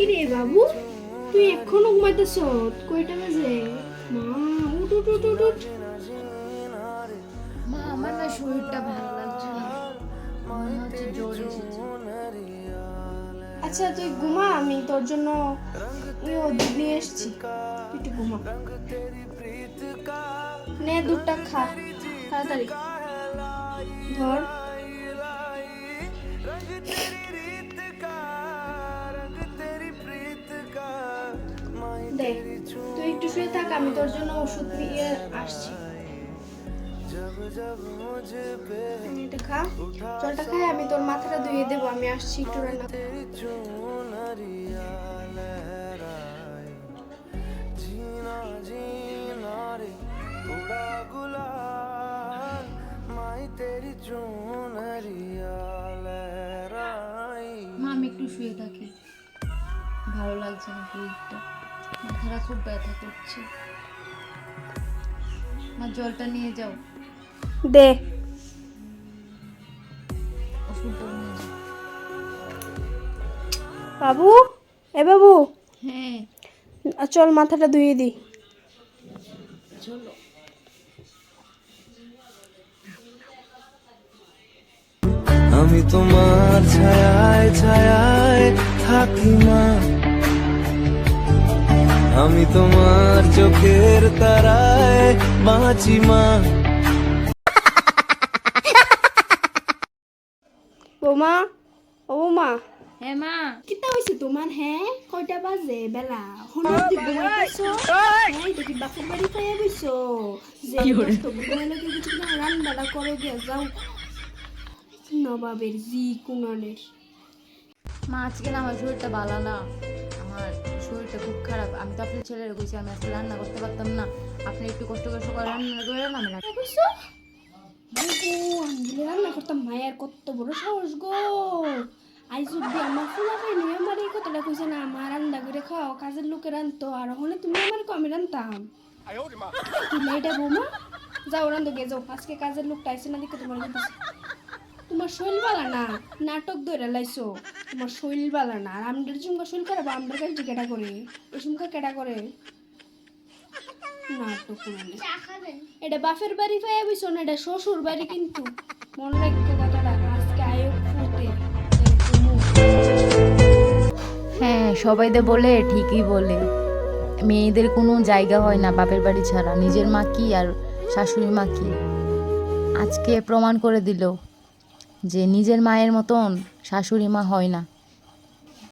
বাবু? তুই এখনও ঘুমাইতেছ কয়টা বাজে মা উঠ উঠ উঠ উঠ উঠ। মা আমার না শরীরটা ভালো লাগছে না। মনে হচ্ছে জ্বর এসেছে। আচ্ছা তুই ঘুমা আমি তোর জন্য ইয়ে দুধ নিয়ে এসেছি। তুই একটু ঘুমা। নে দুধটা খা। তাড়াতাড়ি। ধর। দেখ, তুই একটু শুয়ে থাক, আমি তোর জন্য ওষুধ নিয়ে আসছি। এটা খা খাই, আমি তোর মাথাটা ধুয়ে দেবো, আমি আসছি একটু রান্না। মা, আমি একটু শুয়ে থাকি। ভালো লাগছে না মাথাটা খুব ব্যথা করছে। মা জলটা নিয়ে যাও। দে। ওষুধটাও নিয়ে যাও। বাবু? এ বাবু? হ্যাঁ। চল মাথাটা ধুয়ে দি। চলো। আমি তোমার ছায়ায় ছায়ায় থাকি মা। আমি তোমার চোখের তারায় বাঁচি মা। বৌমা ও হ্যাঁ মা। কিতা হয়েছে তোমার হ্যাঁ কয়টা বাজে বেলা? ঘুমাইতেছো এটা কি বাপের বাড়ি খাইয়া বইছো যে দোস্ত ঘুমাইলে কি কিছু না রান্নাটা করে গিয়া যাও। নবাবের জি কুনানের মা আজকে না আমার শরীরটা ভালো না। শরীরটা খুব খারাপ। আমি তো আপনার ছেলের কইছি আমি আজকে রান্না করতে পারতাম না। আপনি একটু কষ্ট করে সকালে রান্না করে রান্না আমি যদি রান্না করতাম মায়ের কত বড় সাহস গো। আই যদি আমার ফুলা খাই নিয়ে আমার এই কথাটা কইছে না আমার রান্না করে খাও কাজের লোকে রানতো আর ওখানে তুমি আমার কমে রান্তাম। তুমি এটা বৌমা? যাও রান্ধো গে যাও আজকে কাজের লোকটা আইসে না দেখে তোমার তোমার শৈল বালা না নাটক ধরে লাইছো। তোমার শৈল বালা না। আর আমদের চুমকা শৈল খারাপ আমদের কাছে কেটা করে? এই চুমকা কেটা করে? নাটক মানে। এটা বাপের বাড়ি পাইয়া বইছো না এটা শ্বশুর বাড়ি কিন্তু। মনে রাখতে কথাটা আজকে আয়োগ ফুটে হ্যাঁ সবাইদের বলে ঠিকই বলে। মেয়েদের কোনো জায়গা হয় না বাপের বাড়ি ছাড়া। নিজের মা কি আর শাশুড়ি মা কি? আজকে প্রমাণ করে দিল। যে নিজের মায়ের মতন শাশুড়ি মা হয় না।